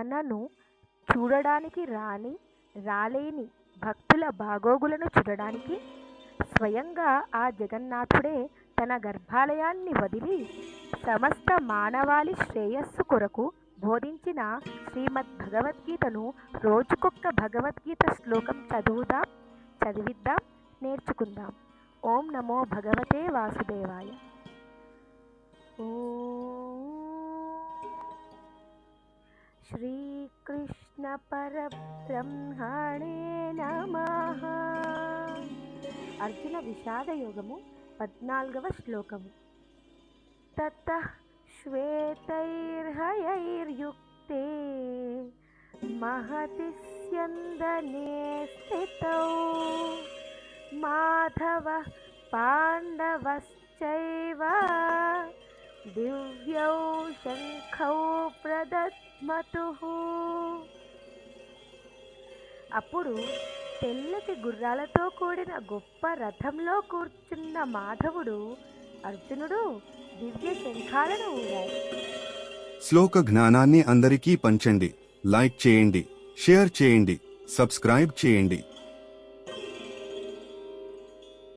తనను చూడడానికి రాని రాలేని భక్తుల బాగోగులను చూడడానికి స్వయంగా ఆ జగన్నాథుడే తన గర్భాలయాన్ని వదిలి సమస్త మానవాళి శ్రేయస్సు కొరకు బోధించిన శ్రీమద్ భగవద్గీతను రోజుకొక్క భగవద్గీత శ్లోకం చదువుదాం చదివిద్దాం నేర్చుకుందాం. ఓం నమో భగవతే వాసుదేవాయ. శ్రీకృష్ణ పరబ్రహ్మణే నమః అర్జున విషాద యోగము పద్నాలుగవ శ్లోకము తత శ్వేతైర్హయైర్యుక్తే మహతి స్యందనే స్థితౌ మాధవ పాండవశ్చైవ దివ్యౌ శంక శంఖౌ ప్రదత్మతు. అప్పుడు తెల్లటి గుర్రాలతో కూడిన గొప్ప రథంలో కూర్చున్న మాధవుడు అర్జునుడు దివ్య శంఖాలను ఊరాడు. శ్లోక జ్ఞానాన్ని అందరికీ పంచండి. లైక్ చేయండి షేర్ చేయండి సబ్స్క్రైబ్ చేయండి.